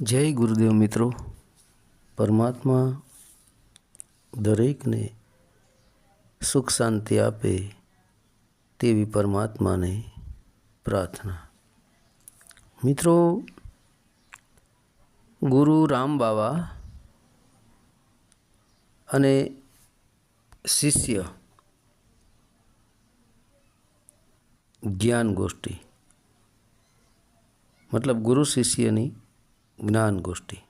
જય ગુરુદેવ મિત્રો. પરમાત્મા દરેકને સુખ શાંતિ આપે તેવી પરમાત્માને પ્રાર્થના. મિત્રો, ગુરુ રામ બાવા અને શિષ્ય જ્ઞાન ગોષ્ઠી મતલબ ગુરુ શિષ્યની જ્ઞાન ગોષ્ઠી.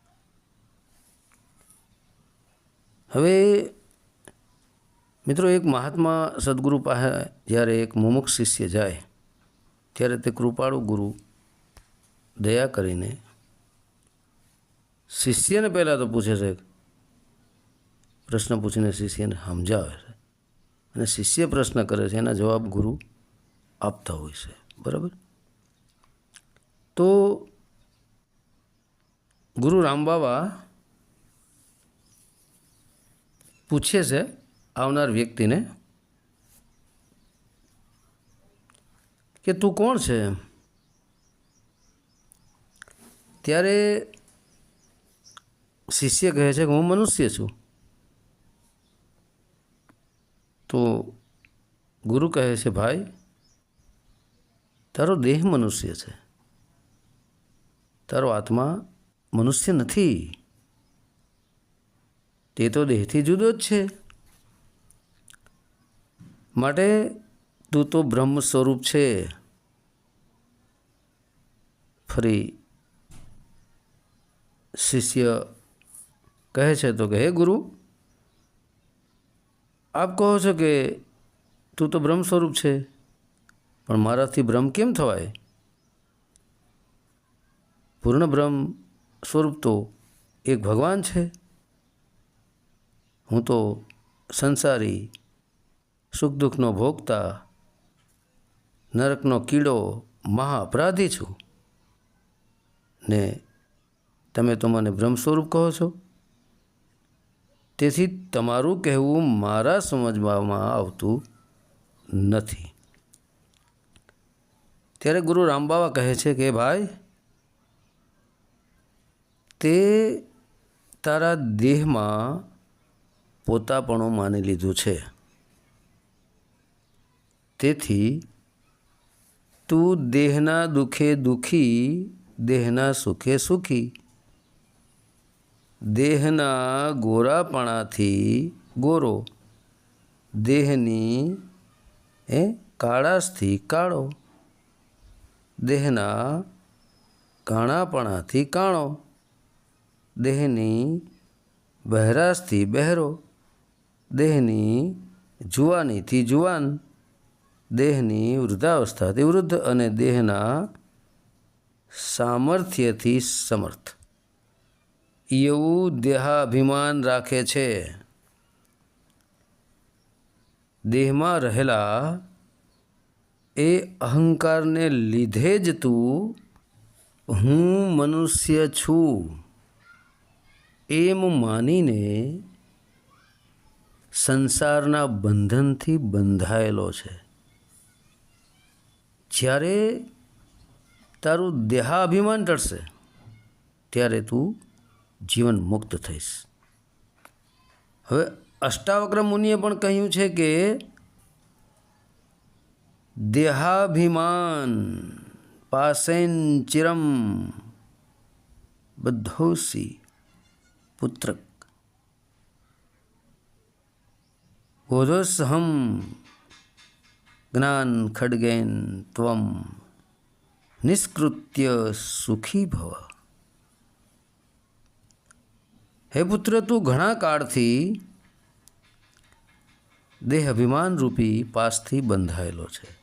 હવે મિત્રો એક મહાત્મા સદગુરુ પાસે જ્યારે એક મુમુખ શિષ્ય જાય, ત્યારે તે કૃપાળુ ગુરુ દયા કરીને શિષ્યને પહેલાં તો પૂછે છે, પ્રશ્ન પૂછીને શિષ્યને સમજાવે છે. અને શિષ્ય પ્રશ્ન કરે છે, એના જવાબ ગુરુ આપતા હોય છે. બરાબર? તો ગુરુ રામબાવા પૂછે છે આવનાર વ્યક્તિને કે તું કોણ છે ત્યારે શિષ્ય કહે છે કે હું મનુષ્ય છું. તો ગુરુ કહે છે, ભાઈ, તારો દેહ મનુષ્ય છે. તારો આત્મા મનુષ્ય નથી. તે તો દેહથી જુદો જ છે. માટે તું તો બ્રહ્મ સ્વરૂપ છે. ફરી શિષ્ય કહે છે તો કે હે ગુરુ, આપ કહો છો કે તું તો બ્રહ્મ સ્વરૂપ છે, પણ મારાથી બ્રહ્મ કેમ થવાય? પૂર્ણ બ્રહ્મ સ્વરૂપ તો એક ભગવાન છે. હું તો સંસારી સુખ દુઃખનો ભોગતા, નરકનો કીડો મહા અપરાધી છું. ને તમે તો મને બ્રહ્મ સ્વરૂપ કહો છો. તેથી તમારું કહેવું મારા સમજવામાં આવતું નથી. ત્યારે ગુરુ રામબાવા કહે છે કે, ભાઈ તે તારા દેહમાં પોતાપણું માની લીધું છે. તેથી તું દેહના દુઃખે દુઃખી, દેહના સુખે સુખી. દેહના ગોરાપણાથી ગોરો. દેહની એ કાળાશથી કાળો. દેહના કાણાપણાથી કાણો. દેહની બહેરાશથી બહેરો, દેહની જુવાનીથી જુવાન, દેહની વૃદ્ધાવસ્થાથી વૃદ્ધ અને દેહના સામર્થ્યથી સમર્થ. એવું દેહાભિમાન રાખે છે. દેહમાં રહેલા એ અહંકારને લીધે જ તું હું મનુષ્ય છું. એમ માનીને સંસારના બંધનથી બંધાયેલો છે. જ્યારે તારું દેહાભિમાન ટળશે, ત્યારે તું જીવન મુક્ત થઈશ. હવે અષ્ટાવક્ર મુનિએ પણ કહ્યું છે કે દેહાભિમાન પાસેન ચિરમ બધોસી પુત્રક બોધોસહમ જ્ઞાન ખડગેન ત્વમ નિષ્કૃત્ય સુખી ભવ. હે પુત્ર, તું ઘણા કાળથી દેહ અભિમાન રૂપી પાસથી બંધાયેલો છે.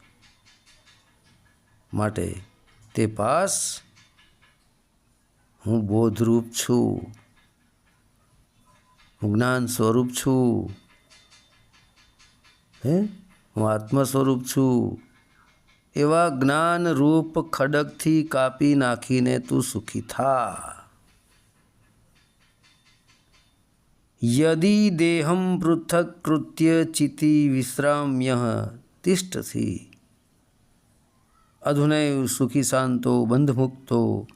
માટે તે પાસ હું બોધરૂપ છું. હું જ્ઞાન સ્વરૂપ છું. હે? હું આત્મ સ્વરૂપ છું. એવા જ્ઞાન રૂપ ખડકથી કાપી નાખીને તું સુખી થા. યદિ દેહમ પૃથક કૃત્ય ચિતિ વિશ્રામ્ય તિષ્ઠસી. અધુનૈવ સુખી શાંતો બંધમુક્તો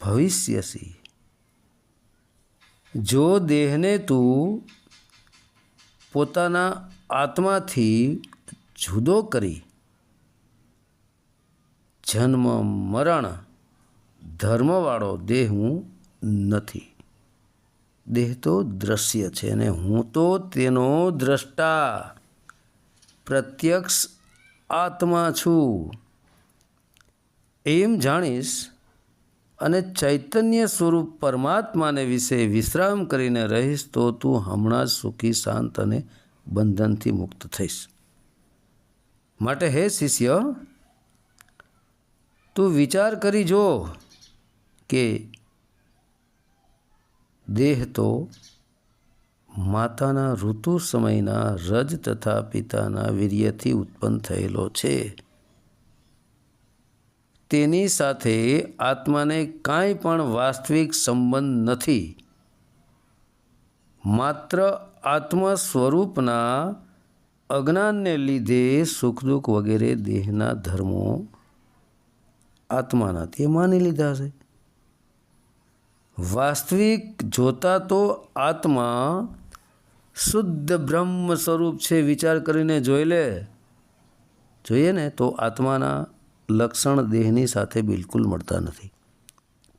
ભવિષ્યસી. જો દેહને તું પોતાના આત્માથી જુદો કરી, જન્મ, મરણ, ધર્મવાળો દેહ હું નથી. દેહ તો દ્રશ્ય છે અને હું તો તેનો દ્રષ્ટા, પ્રત્યક્ષ આત્મા છું. એમ જાણીશ અને ચૈતન્ય સ્વરૂપ પરમાત્માને વિશે વિશ્રામ કરીને રહીશ તો તું હમણાં જ સુખી, શાંત અને બંધનથી મુક્ત થઈશ. માટે હે શિષ્ય, તું વિચાર કરી જો કે દેહ તો માતાના ઋતુ સમયના રજ તથા પિતાના વીર્યથી ઉત્પન્ન થયેલો છે. તેની સાથે આત્માને કાંઈ પણ વાસ્તવિક સંબંધ નથી. માત્ર આત્મ સ્વરૂપના અજ્ઞાનને લીધે સુખ દુઃખ વગેરે દેહના ધર્મો આત્માના તે માની લીધા છે. વાસ્તવિક જોતા તો આત્મા શુદ્ધ બ્રહ્મ સ્વરૂપ છે વિચાર કરીને જોઈ લે. જોઈએ ને તો આત્માના લક્ષણ દેહની સાથે બિલકુલ મળતા નથી.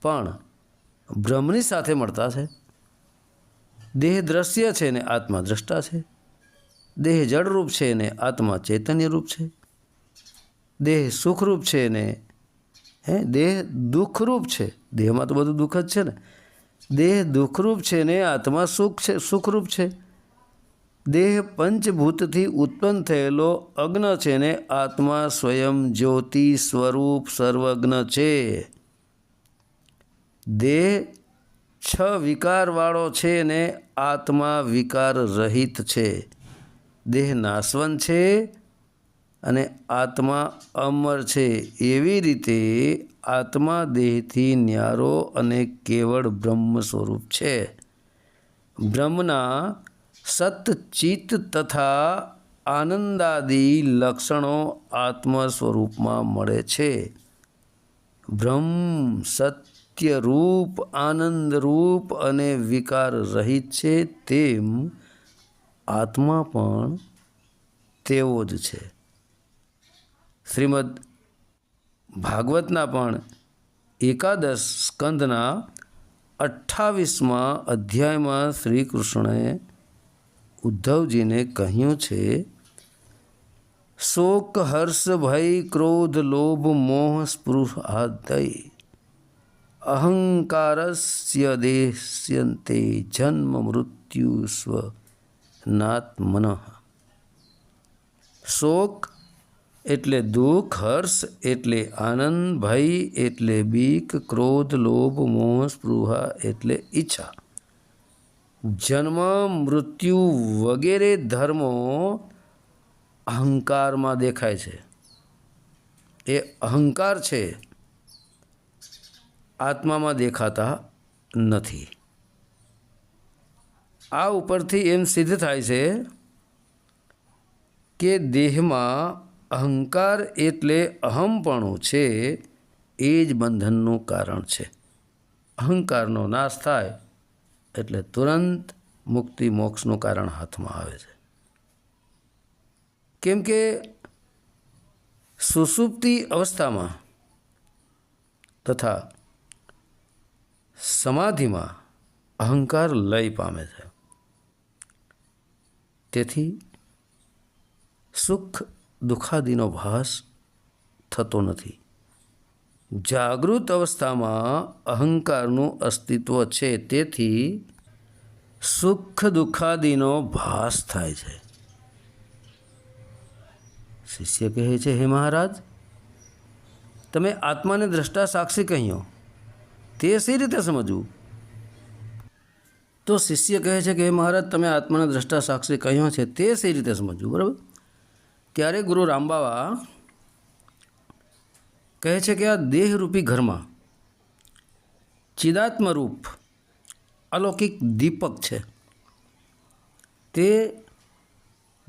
પણ બ્રહ્મની સાથે મળતા છે. દેહ દ્રશ્ય છે ને આત્મા દ્રષ્ટા છે. દેહ જળરૂપ છે ને આત્મા ચૈતન્ય રૂપ છે. દેહ સુખરૂપ છે ને, હે, દેહ દુઃખરૂપ છે. દેહમાં તો બધું દુઃખ જ છે ને. દેહ દુઃખરૂપ છે ને આત્મા સુખ છે, સુખરૂપ છે. દેહ પંચભૂતથી ઉત્પન્ન થયેલો અગ્ન છે ને આત્મા સ્વયં જ્યોતિ સ્વરૂપ સર્વજ્ઞ છે. દેહ છ વિકારવાળો છે ને આત્મા વિકાર રહિત છે. દેહ નાશવંત છે અને આત્મા અમર છે. એવી રીતે આત્મા દેહથી ન્યારો અને કેવળ બ્રહ્મ સ્વરૂપ છે. બ્રહ્મના સત, ચિત્ત તથા આનંદાદી લક્ષણો આત્મ સ્વરૂપમાં મળે છે. બ્રહ્મ, સત્યરૂપ, આનંદરૂપ અને વિકાર રહિત છે તેમ આત્મા પણ તેવો જ છે. શ્રીમદ ભાગવતના પણ એકાદશ સ્કંદના અઠ્ઠાવીસમાં અધ્યાયમાં શ્રી કૃષ્ણએ ઉદ્ધવજીને કહ્યું છે શોક હર્ષ ભય ક્રોધ લોભ મોહ સ્પૃહ આદય અહંકારસ્ય દેશ્યંતે જન્મ મૃત્યુ સ્વ નાત્મન શોક એટલે દુઃખ હર્ષ એટલે આનંદ ભય એટલે બીક ક્રોધ લોભ મોહ સ્પૃહા એટલે ઈચ્છા જન્મ, મૃત્યુ વગેરે ધર્મો અહંકારમાં દેખાય છે. એ અહંકાર છે, આત્મામાં દેખાતા નથી. આ ઉપરથી એમ સિદ્ધ થાય છે કે દેહમાં અહંકાર એટલે અહમપણું છે, એ જ બંધનનું કારણ છે. અહંકારનો નાશ થાય એટલે તુરંત મુક્તિ મોક્ષનું કારણ હાથમાં આવે છે. કેમ કે સુસુપ્તિ અવસ્થામાં તથા સમાધિમાં અહંકાર લય પામે છે. તેથી સુખ દુઃખાદીનો ભાસ થતો નથી. જાગૃત અવસ્થામાં અહંકારનું અસ્તિત્વ છે, તેથી સુખ દુઃખાદીનો ભાસ થાય છે. શિષ્ય કહે છે, હે મહારાજ, તમે આત્માને દ્રષ્ટા સાક્ષી કહ્યો. તે સી રીતે સમજવું? તો શિષ્ય કહે છે કે, હે મહારાજ, તમે આત્માને દ્રષ્ટા સાક્ષી કહ્યો છે, તે સી રીતે સમજવું? બરાબર? ત્યારે ગુરુ રામબાવા કહે છે કે આ દેહરૂપી ઘરમાં ચિદાત્મ રૂપ અલૌકિક દીપક છે. તે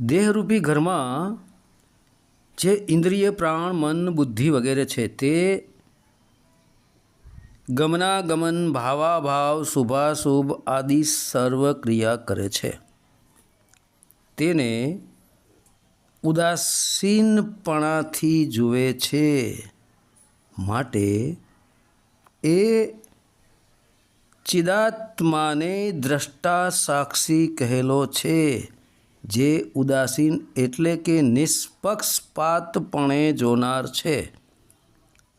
દેહરૂપી ઘરમાં જે ઇન્દ્રિય, પ્રાણ, મન, બુદ્ધિ વગેરે છે તે ગમનાગમન, ભાવાભાવ, શુભાશુભ આદિ સર્વ ક્રિયા કરે છે. તેને ઉદાસીનપણાથી જુએ છે. માટે એ ચિદાત્માને દ્રષ્ટા સાક્ષી કહેલો છે. જે ઉદાસીન એટલે કે નિષ્પક્ષપાતપણે જોનાર છે.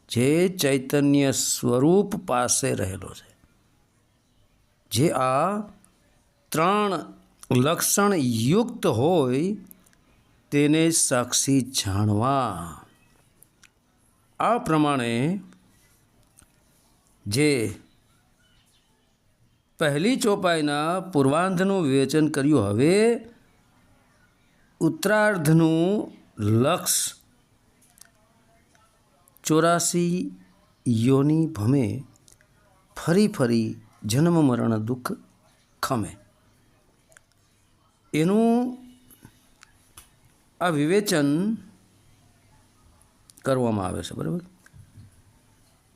જે ચૈતન્ય સ્વરૂપ પાસે રહેલો છે. જે આ ત્રણ લક્ષણ યુક્ત હોય તેને સાક્ષી જાણવા આ પ્રમાણે જે પહેલી ચોપાઈના પૂર્વાંધનું વિવેચન કર્યું, હવે ઉત્તરાર્ધનું લક્ષ ચોરાસી યોની ભમે ફરી ફરી જન્મ મરણ દુઃખ ખમે. એનું આ વિવેચન કરવામાં આવે છે, બરાબર?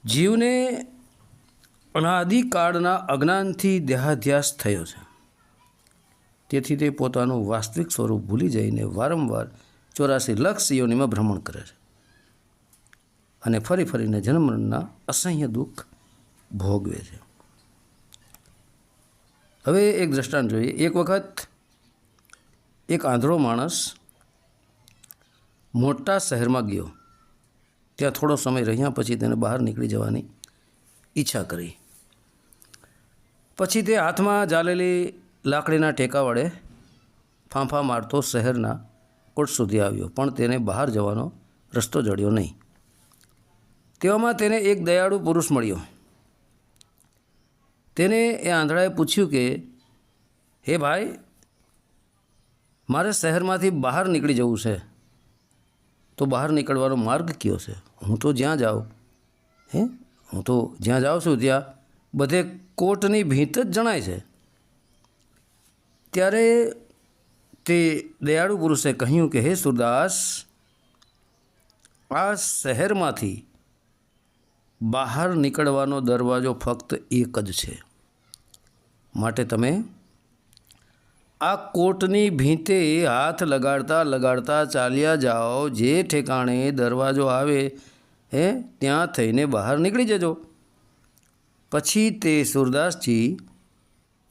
જીવને અનાદિકાળના અજ્ઞાનથી દેહાધ્યાસ થયો છે. તેથી તે પોતાનું વાસ્તવિક સ્વરૂપ ભૂલી જઈને વારંવાર ચોરાસી લક્ષ યોનિમાં ભ્રમણ કરે છે. અને ફરી ફરીને જન્મના અસહ્ય દુઃખ ભોગવે છે. હવે એક દ્રષ્ટાંત જોઈએ. એક વખત એક આંધળો માણસ મોટા શહેરમાં ગયો. ત્યાં થોડો સમય રહ્યા પછી તેને બહાર નીકળી જવાની ઈચ્છા કરી. પછી તે હાથમાં જાલેલી લાકડીના ટેકા વડે ફાંફા મારતો શહેરના કોટ સુધી આવ્યો, પણ તેને બહાર જવાનો રસ્તો જડ્યો નહીં. તેવામાં તેને એક દયાળુ પુરુષ મળ્યો. તેને એ આંધળાએ પૂછ્યું કે, હે ભાઈ, મારે શહેરમાંથી બહાર નીકળી જવું છે. તો બહાર નીકળવાનો માર્ગ કયો છે? હું તો જ્યાં જાઉં, હે? હું તો જ્યાં જાઉં છું, ત્યાં બધે કોર્ટની ભીંત જ જણાય છે. ત્યારે તે દયાળુ પુરુષે કહ્યું કે, હે સુરદાસ, આ શહેરમાંથી બહાર નીકળવાનો દરવાજો ફક્ત એક જ છે. માટે તમે આ કોટની ભીંતે હાથ લગાડતા લગાડતા ચાલ્યા જાઓ. જે ઠેકાણે દરવાજો આવે, હે, ત્યાં થઈને બહાર નીકળી જજો. પછી તે સુરદાસજી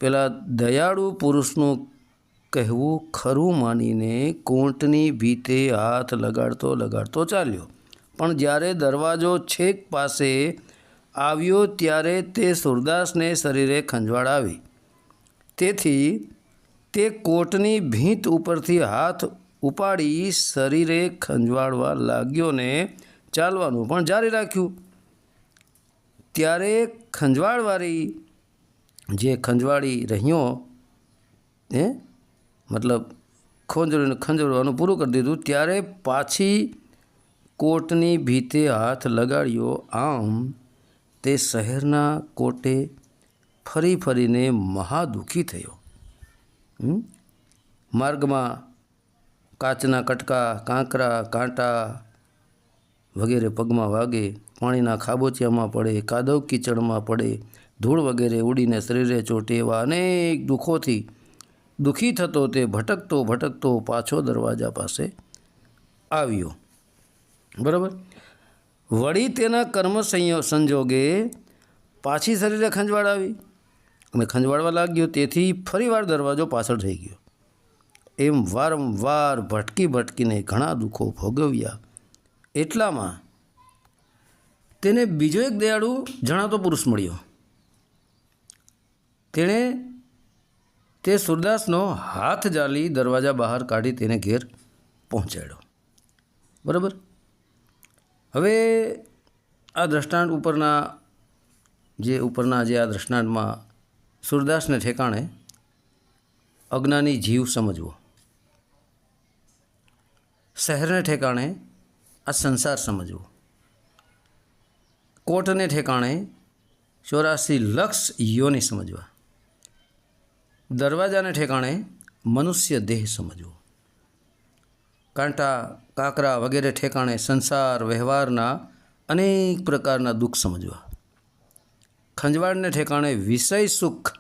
પેલા દયાળુ પુરુષનું કહેવું ખરું માનીને કોટની ભીતે હાથ લગાડતો લગાડતો ચાલ્યો. પણ જ્યારે દરવાજો છેક પાસે આવ્યો ત્યારે તે સુરદાસને શરીરે ખંજવાળ આવી. તેથી તે કોટની ભીંત ઉપરથી હાથ ઉપાડી શરીરે ખંજવાળવા લાગ્યો ને ચાલવાનું પણ જારી રાખ્યું. ત્યારે ખંજવાળવાળી જે ખંજવાળી રહ્યો એ મતલબ ખોંજડીને ખંજવાળવાનું પૂરું કરી દીધું. ત્યારે પાછી કોટની ભીતે હાથ લગાડ્યો. આમ તે શહેરના કોટે ફરી ફરીને મહાદુખી થયો? માર્ગમાં કાચના કટકા, કાંકરા, કાંટા વગેરે પગમાં વાગે, પાણીના ખાબોચિયામાં પડે, કાદવ કીચડમાં પડે, ધૂળ વગેરે ઉડીને શરીરે ચોટે એવા અનેક દુઃખોથી દુઃખી થતો તે ભટકતો ભટકતો પાછો દરવાજા પાસે આવ્યો. બરાબર? વળી તેના કર્મ સંયો સંજોગે પાછી શરીરે ખંજવાળ અને ખંજવાળવા લાગ્યો, તેથી ફરીવાર દરવાજો પાછળ થઈ ગયો. એમ વારંવાર ભટકી ભટકીને ઘણા દુઃખો ભોગવ્યા. એટલામાં તેને બીજો એક દયાળુ જણાતો પુરુષ મળ્યો. તેણે તે સુરદાસનો હાથ જાલી દરવાજા બહાર કાઢી તેને ઘેર પહોંચાડ્યો. બરાબર? હવે આ દ્રષ્ટાંત ઉપરના જે ઉપરના જે આ દ્રષ્ટાંતમાં સુરદાસને ઠેકાણે અજ્ઞાની જીવ સમજવો. શહેરને ઠેકાણે આ સંસાર સમજવો. કોટને ઠેકાણે ચોરાસી લક્ષ યોની સમજવા. દરવાજાને ઠેકાણે મનુષ્ય દેહ સમજવો. કાંટા, કાકરા વગેરે ઠેકાણે સંસાર, વ્યવહારના અનેક પ્રકારના દુઃખ સમજવા. ખંજવાળને ઠેકાણે વિષય સુખ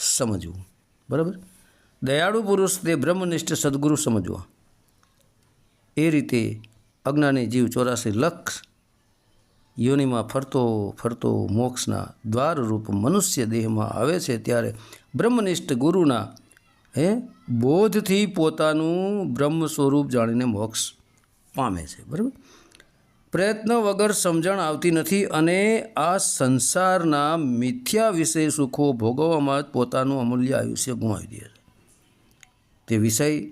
સમજવું. બરાબર? દયાળુ પુરુષ તે બ્રહ્મનિષ્ઠ સદગુરુ સમજવા. એ રીતે અજ્ઞાની જીવ ચોરાસી લક્ષ યોનિમાં ફરતો ફરતો મોક્ષના દ્વારરૂપ મનુષ્ય દેહમાં આવે છે ત્યારે બ્રહ્મનિષ્ઠ ગુરુના, હે, બોધથી પોતાનું બ્રહ્મ સ્વરૂપ જાણીને મોક્ષ પામે છે. બરાબર? પ્રયત્ન વગર સમજણ આવતી નથી અને આ સંસારના મિથ્યા વિષય સુખો ભોગવવામાં જ પોતાનું અમૂલ્ય આયુષ્ય ગુમાવી દે છે. તે વિષય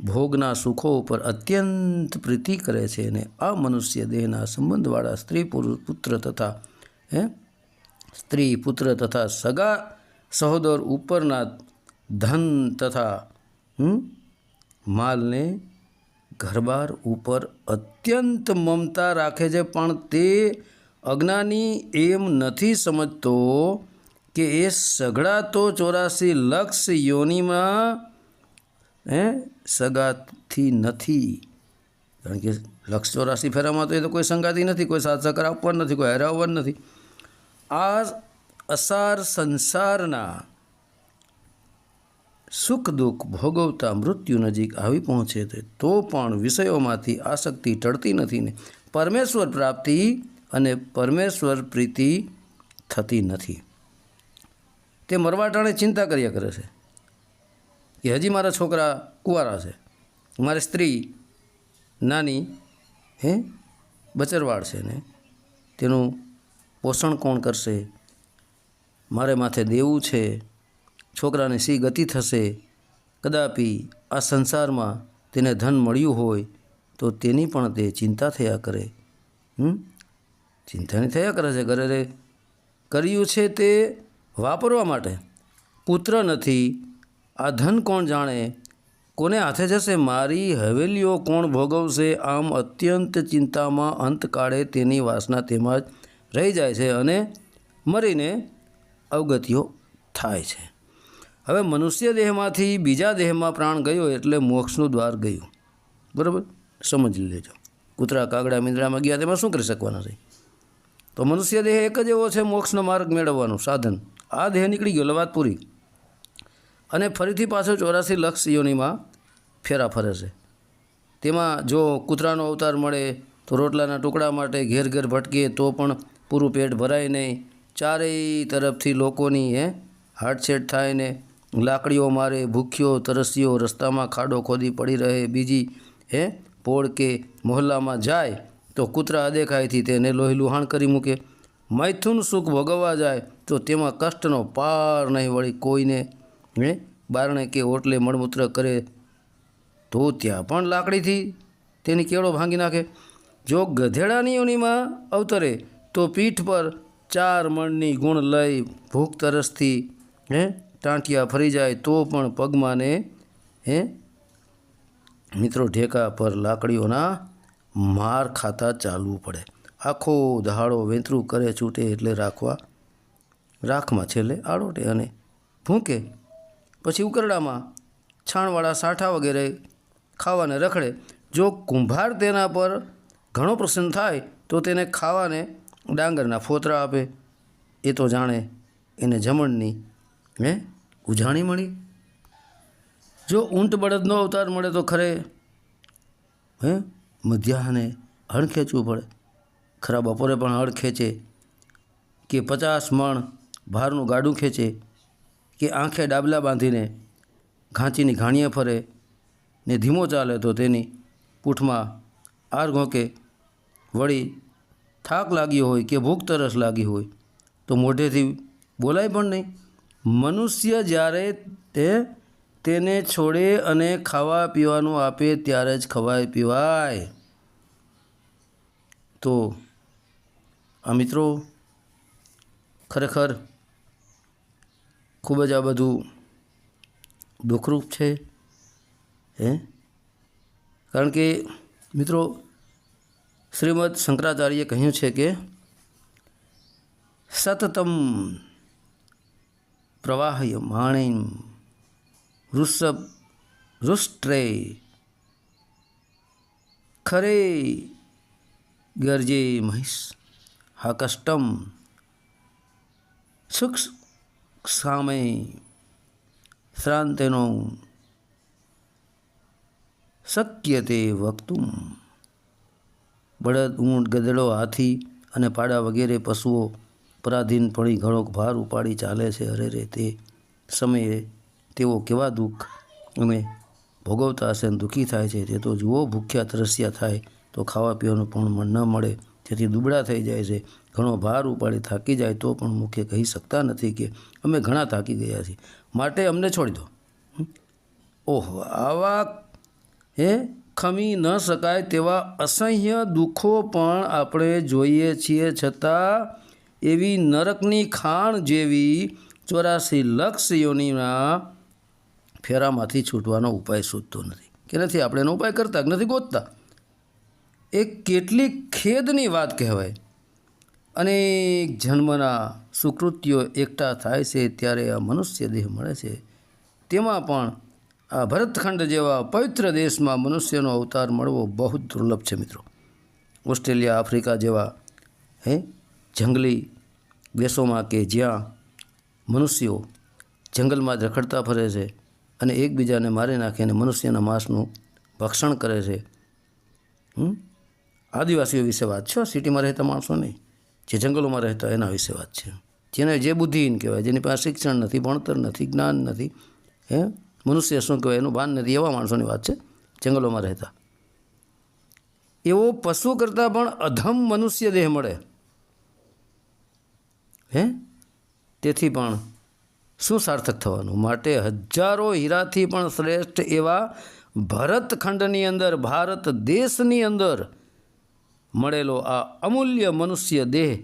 ભોગના સુખો ઉપર અત્યંત પ્રીતિ કરે છે અને આ મનુષ્ય દેહના સંબંધવાળા સ્ત્રી, પુરુષ, પુત્ર તથા, હે, સ્ત્રી, પુત્ર તથા સગા સહોદર ઉપરના ધન તથા માલને ઘરબાર ઉપર અત્યંત મમતા રાખે છે, પણ તે અજ્ઞાની એમ નથી સમજતો કે એ સઘળા તો ચોરાસી લક્ષ યોનિમાં, હે, સગાથી નથી. કારણ કે લક્ષ ચોરાસી ફેરામાં તો એ તો કોઈ સંગાતી નથી, કોઈ સાથ સહકાર આપવાનું નથી, કોઈ હેરાવવા નથી. આ અસાર સંસારના સુખ દુઃખ ભોગવતા મૃત્યુ નજીક આવી પહોંચે છે તો પણ વિષયોમાંથી આસક્તિ ટળતી નથી ને. પરમેશ્વર પ્રાપ્તિ અને પરમેશ્વર પ્રીતિ થતી નથી. તે મરવાટાણે ચિંતા કર્યા કરે છે કે હજી મારા છોકરા કુંવારા છે, મારી સ્ત્રી નાની, હે, બચરવાળ છે ને, તેનું પોષણ કોણ કરશે? મારે માથે દેવું છે? છોકરાને સી ગતિ થશે, કદાપી આ સંસારમાં તેને ધન મળ્યું હોય, તો તેની પણ તે ચિંતા થયા કરે. ચિંતાની થયા કરે છે ઘરે કર્યું છે તે વાપરવા માટે. પુત્ર નથી. આ ધન કોણ જાણે? કોને હાથે જશે? મારી હવેલીઓ કોણ ભોગવશે? આમ અત્યંત ચિંતામાં અંતકાળે તેની વાસના તેમાં જ રહી જાય છે અને મરીને અવગતિઓ થાય છે. હવે મનુષ્ય દેહમાંથી બીજા દેહમાં પ્રાણ ગયો એટલે મોક્ષનું દ્વાર ગયું. બરાબર? સમજી લેજો. કૂતરા, કાગડા, મીંદડામાં ગયા તેમાં શું કરી શકવાના છે? તો મનુષ્ય દેહ એક જ એવો છે, મોક્ષનો માર્ગ મેળવવાનું, સાધન. આ દેહ નીકળી ગયો લવાત પૂરી અને ફરીથી પાછો ચોરાસી લક્ષ યોનીમાં ફેરા ફરે છે. તેમાં જો કૂતરાનો અવતાર મળે, તો રોટલાના ટુકડા માટે ઘેર ઘેર ભટકીએ તો પણ પૂરું પેટ ભરાય નહીં. ચારેય તરફથી લોકોની એ હાડછેડ થાય ને લાકડીઓ મારે, ભૂખ્યો, તરસ્યો, રસ્તામાં ખાડો ખોદી પડી રહે, બીજી, હે, પોળ કે મોહલ્લામાં જાય, તો કૂતરા અદેખાયથી તેને લોહી લુહાણ કરી મૂકે. મૈથુન સુખ ભોગવવા જાય, તો તેમાં કષ્ટનો પાર નહીં વળી કોઈને, હે, બારણે કે ઓટલે મળમૂત્ર કરે, તો ત્યાં પણ લાકડીથી તેની કેળો ભાંગી નાખે. જો ગધેડાની યોનિમાં અવતરે, તો પીઠ પર ચાર મણની ગુણ લઈ ભૂખ તરસથી હે ટાંટિયા ફરી જાય તો પણ પગમાં ને હે? મિત્રો, ઢેકા પર લાકડીઓના માર ખાતા ચાલવું પડે. આખો દહાડો વેંતરું કરે, છૂટે એટલે રાખવા. રાખમાં છેલ્લે આડોટે અને ભૂંકે. પછી ઉકરડામાં છાણવાળા સાઠા વગેરે ખાવાને રખડે. જો કુંભાર તેના પર ઘણો પ્રસન્ન થાય, તો તેને ખાવાને ડાંગરના ફોતરા આપે. એ તો જાણે એને જમણની, હે? ઉજાણી મળી? જો ઊંટ બળદનો અવતાર મળે તો ખરે? હે? મધ્યાહને હળ ખેંચવું પડે. ખરા બપોરે પણ હળ ખેંચે. કે પચાસ મણ ભારનું ગાડું ખેંચે. કે આંખે ડાબલા બાંધીને ઘાંચીની ઘાણીએ ફરે. ને ધીમો ચાલે તો તેની પૂઠમાં આર ઘોંકે. વળી થાક લાગ્યો હોય કે ભૂખ તરસ લાગી હોય તો મોઢેથી બોલાય પણ નહીં. મનુષ્ય જ્યારે તે તેને છોડે અને ખાવા પીવાનું આપે ત્યારે જ ખવાય પીવાય. તો, આ મિત્રો, ખરેખર ખૂબ જ આ બધું દુઃખરૂપ છે, હે? કારણ કે, મિત્રો, શ્રીમદ શંકરાચાર્યે કહ્યું છે કે, સતતમ પ્રવાહય માણિમ વૃષભ રુષ્ટ્રે ખરે ગરજે મહિષ હકષ્ટમ શ્રાંતિનો શક્ય તે વક્તું બળદ, ઊંટ, ગધેડો, હાથી અને પાડા વગેરે પશુઓ પરાધીનપણી ઘણો ભાર ઉપાડી ચાલે છે. અરે રે, તે સમયે તેઓ કેવા દુઃખ અમે ભોગવતા હશે અને દુઃખી થાય છે. તે તો જુઓ, ભૂખ્યા, તરસ્યા થાય તો ખાવા પીવાનું પણ ન મળે. તેથી દુબળા થઈ જાય છે. ઘણો ભાર ઉપાડી થાકી જાય તો પણ મુખ્ય કહી શકતા નથી કે અમે ઘણા થાકી ગયા છીએ. માટે અમને છોડી દો? ઓહો, આવા હે? ખમી ન શકાય તેવા અસહ્ય દુઃખો પણ આપણે જોઈએ છીએ. છતાં એવી નરકની ખાણ જેવી ચોરાસી લક્ષ યોનિના ફેરામાંથી છૂટવાનો ઉપાય શોધતો નથી. કે નથી, આપણે એનો ઉપાય કરતા કે નથી ગોતતા? એ કેટલી ખેદની વાત કહેવાય. અનેક જન્મના સુકૃત્યો એકઠા થાય છે, ત્યારે આ મનુષ્ય દેહ મળે છે. તેમાં પણ આ ભરતખંડ જેવા પવિત્ર દેશમાં મનુષ્યનો અવતાર મળવો બહુ દુર્લભ છે મિત્રો. ઓસ્ટ્રેલિયા, આફ્રિકા જેવા, હે, જંગલી દેશોમાં કે જ્યાં મનુષ્યો જંગલમાં જ રખડતા ફરે છે અને એકબીજાને મારી નાખીને મનુષ્યના માંસનું ભક્ષણ કરે છે? આદિવાસીઓ વિશે વાત છે? સિટીમાં રહેતા માણસો નહીં. જે જંગલોમાં રહેતા એના વિશે વાત છે. જેને જે બુદ્ધિહીન કહેવાય, જેની પાસે શિક્ષણ નથી, ભણતર નથી, જ્ઞાન નથી, હે? મનુષ્ય શું કહેવાય? એનું ભાન નથી એવા માણસોની વાત છે જંગલોમાં રહેતા. એવો પશુ કરતાં પણ અધમ મનુષ્ય દેહ મળે. હે? તેથી પણ શું સાર્થક થવાનું? માટે હજારો હીરાથી પણ શ્રેષ્ઠ એવા ભરતખંડની અંદર, ભારત દેશની અંદર મળેલો આ અમૂલ્ય મનુષ્ય દેહ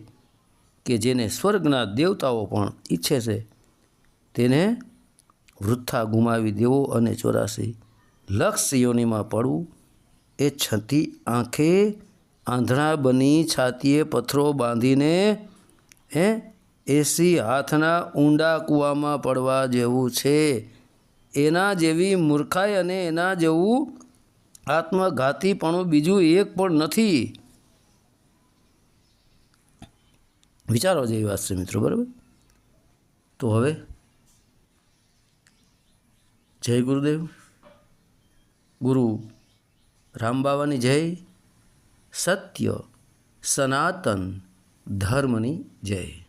કે જેને સ્વર્ગના દેવતાઓ પણ ઈચ્છે છે, તેને વૃથા ગુમાવી દેવો અને ચોરાસી લક્ષ યોનિમાં પડવું એ છતી આંખે આંધળા બની છાતીએ પથ્થરો બાંધીને, હે? એસી હાથના ઊંડા કૂવામાં પડવા જેવું છે. એના જેવી મૂર્ખાઈ અને એના જેવું આત્મઘાતીપણું બીજું એક પણ નથી. વિચારો જેવી વાત છે મિત્રો, બરાબર? તો હવે જય ગુરુદેવ. ગુરુ રામબાવાની જય. સત્ય સનાતન ધર્મની જય.